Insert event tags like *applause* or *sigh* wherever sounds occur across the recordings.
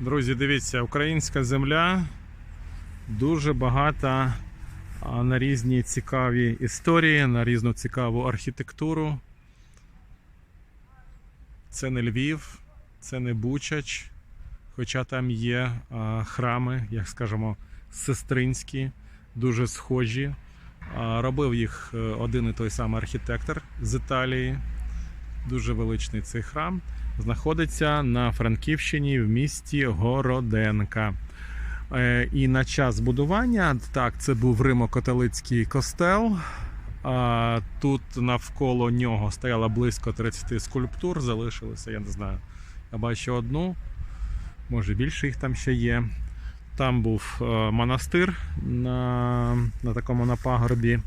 Друзі, дивіться, українська земля дуже багата на різні цікаві історії, на різну цікаву архітектуру. Це не Львів, це не Бучач, хоча там є храми, як скажемо, сестринські, дуже схожі. Робив їх е, один і той самий архітектор з Італії. Дуже величний цей храм. Знаходиться на Франківщині в місті Городенка. Е, І на час будування, так, це був Римо-католицький костел. Тут навколо нього стояло близько 30 скульптур, залишилося, я не знаю. Я бачу одну, може більше їх там ще є. Там був е, монастир на, на такому на пагорбі.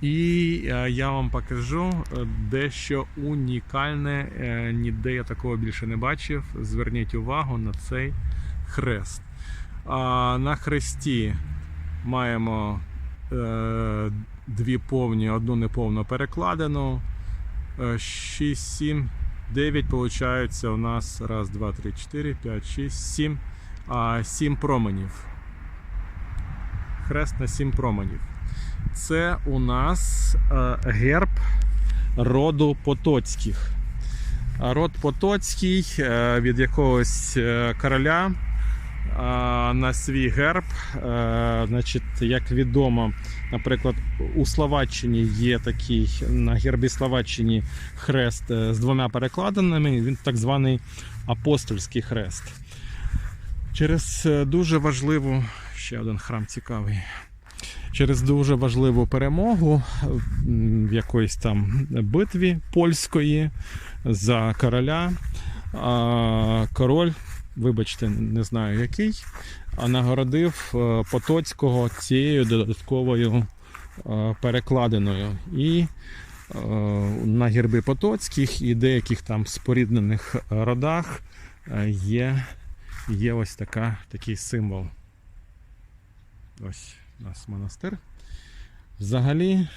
І е, я вам покажу е, дещо унікальне. е, Ніде я такого більше не бачив. Зверніть увагу на цей хрест. На хресті маємо дві повні, одну неповну перекладину. 6, 7, 9 виходить у нас. Раз, два, три, 4, 5, 6, 7. А, 7 променів. Хрест на 7 променів. Це у нас е, герб роду Потоцьких. Род Потоцький е, від якогось е, короля на свій герб. Значить, як відомо, наприклад, у Словаччині є такий на гербі Словаччині хрест з двома перекладинами. Він так званий апостольський хрест. Через дуже важливу ще один храм цікавий. Через дуже важливу перемогу в якоїсь там битві польської за короля. Король, вибачте, не знаю який, нагородив е, Потоцького цією додатковою е, перекладиною. І е, на герби Потоцьких і деяких там споріднених родах є, є ось така, такий символ. Ось у нас монастир. Взагалі,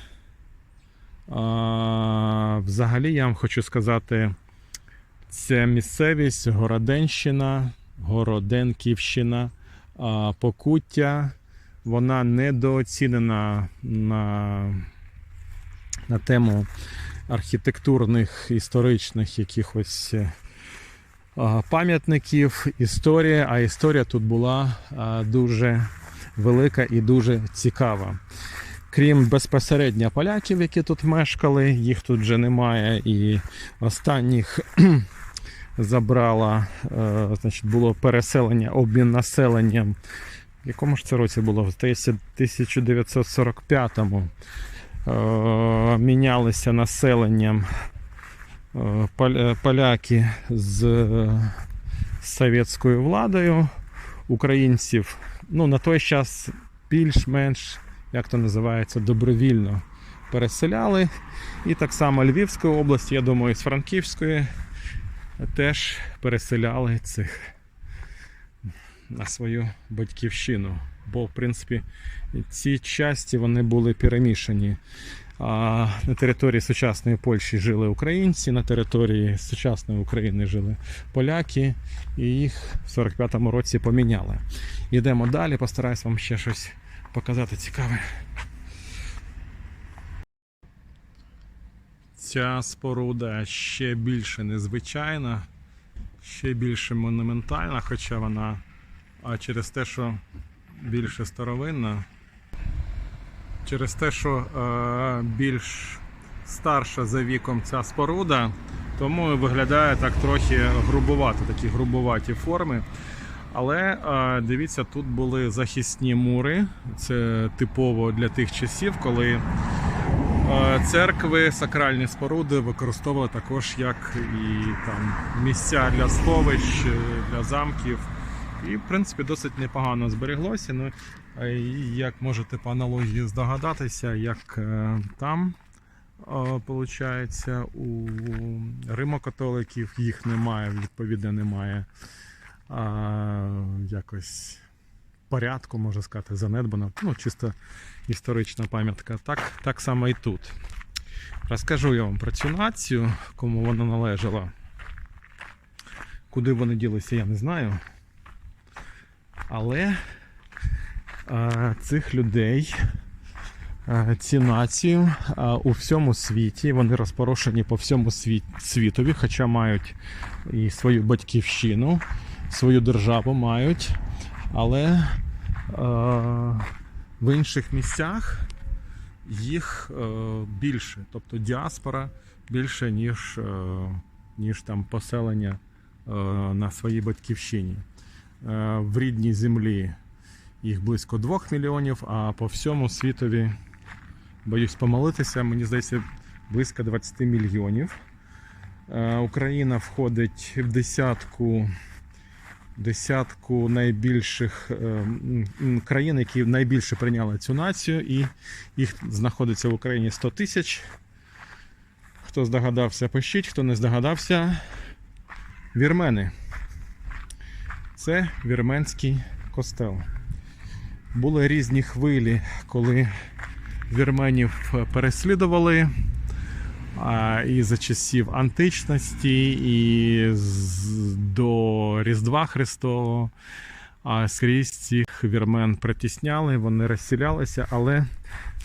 взагалі, я вам хочу сказати, це місцевість Городенщина, Городенківщина, Покуття. Вона недооцінена на, на тему архітектурних, історичних якихось е, пам'ятників, історія, а історія тут була дуже велика і дуже цікава. Крім безпосередньо поляків, які тут мешкали, їх тут вже немає, і останніх *clears throat* забрала, е, значить, було переселення, обмін населенням. В якому ж це році було? В 1945-му е, мінялися населенням е, пол- поляки з совєтською владою українців ну, на той час більш-менш, як то називається, добровільно переселяли. І так само Львівської області, я думаю, з Франківської теж переселяли цих на свою батьківщину. Бо, в принципі, ці часті вони були перемішані. На території сучасної Польщі жили українці, на території сучасної України жили поляки, і їх в 45-му році поміняли. Йдемо далі, постараюсь вам ще щось показати цікаве. Ця споруда ще більше незвичайна, ще більше монументальна, хоча вона а через те, що більше старовинна, через те, що е, більш старша за віком ця споруда, тому виглядає так трохи грубувато, такі грубуваті форми. Але е, дивіться, тут були захисні мури. Це типово для тих часів, коли е, церкви, сакральні споруди використовували також як і там місця для сховищ, для замків. І, в принципі, досить непогано збереглося. Ну, е, як можете по аналогії здогадатися, як е, там виходить, у римокатоликів їх немає, відповідно, немає а, якось порядку, можна сказати, занедбано. Ну, чисто історична пам'ятка. Так, так само і тут. Розкажу я вам про цю націю, кому вона належала. Куди вони ділися, я не знаю. Але е, цих людей, е, ці нації е, у всьому світі, вони розпорошені по всьому світ, світові, хоча мають і свою батьківщину, свою державу мають, але е, в інших місцях їх е, більше, тобто діаспора більше, ніж, е, ніж там поселення е, на своїй батьківщині. Е, в рідній землі їх близько 2 мільйонів, а по всьому світові, боюсь помилитися, мені здається, близько 20 мільйонів. Е, Україна входить в десятку, десятку найбільших е, країн, які найбільше прийняли цю націю, і їх знаходиться в Україні 100 тисяч. Хто здогадався, пишіть, хто не здогадався, вірмени. Це вірменський костел. Були різні хвилі, коли вірменів переслідували. І за часів античності, і до Різдва Христового. А скрізь цих вірмен притісняли, вони розселялися, але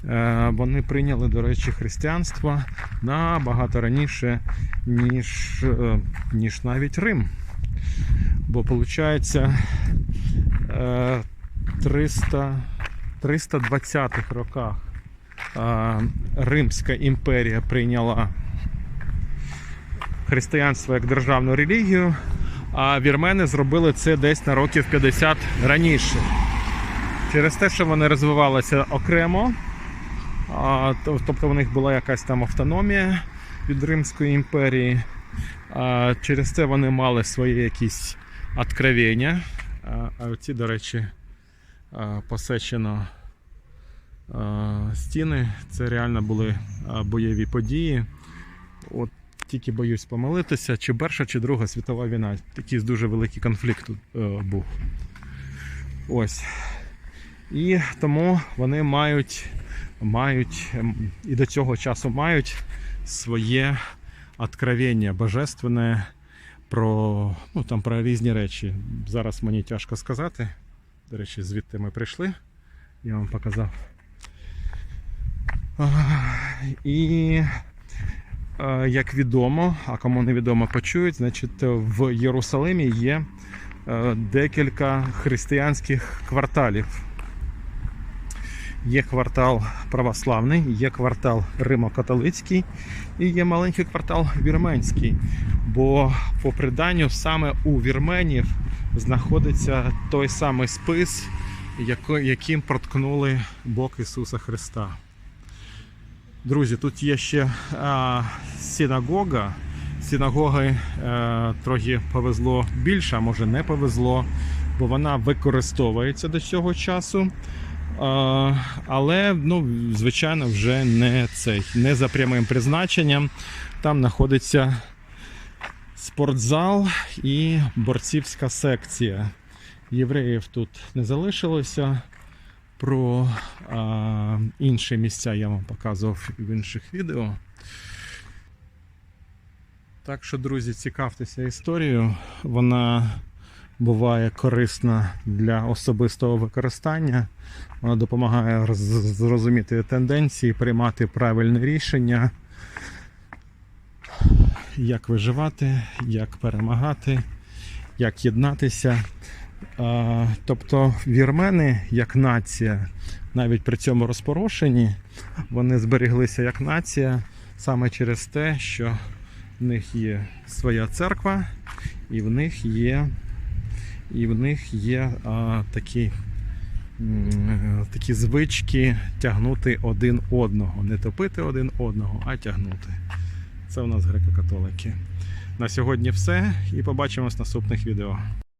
е, вони прийняли, до речі, християнство набагато раніше, ніж, е, ніж навіть Рим. Бо виходить, е, 300, 320-х роках е, Римська імперія прийняла християнство як державну релігію, а вірмени зробили це десь на років 50 раніше. Через те, що вони розвивалися окремо, тобто у них була якась там автономія від Римської імперії. Через це вони мали свої якісь откровення. А, оці, до речі, посечено стіни. Це реально були бойові події. От тільки боюсь помилитися, чи Перша, чи Друга світова війна. Такий дуже великий конфлікт тут е, був. Ось. І тому вони мають, мають ем, і до цього часу мають своє откровення божественне про, ну, там, про різні речі. Зараз мені тяжко сказати. До речі, звідти ми прийшли. Я вам показав. І як відомо, а кому не відомо почують, значить в Єрусалимі є е, декілька християнських кварталів. Є квартал православний, є квартал Римо-католицький і є маленький квартал вірменський. Бо по приданню саме у вірменів знаходиться той самий спис, яким проткнули бок Ісуса Христа. Друзі, тут є ще а, синагога. Синагоги е, трохи повезло більше, а може не повезло, бо вона використовується до цього часу. Але, ну, звичайно, вже не цей, не за прямим призначенням. Там знаходиться спортзал і борцівська секція. Євреїв тут не залишилося. Про а, інші місця я вам показував в інших відео. Так що, друзі, цікавтеся історією. Вона буває корисна для особистого використання. Вона допомагає зрозуміти тенденції, приймати правильне рішення, як виживати, як перемагати, як єднатися. Тобто вірмени як нація, навіть при цьому розпорошенні, вони зберіглися як нація саме через те, що в них є своя церква, і в них є, і в них є а, такі, такі звички тягнути один одного. Не топити один одного, а тягнути. Це у нас греко-католики. На сьогодні все і побачимось в наступних відео.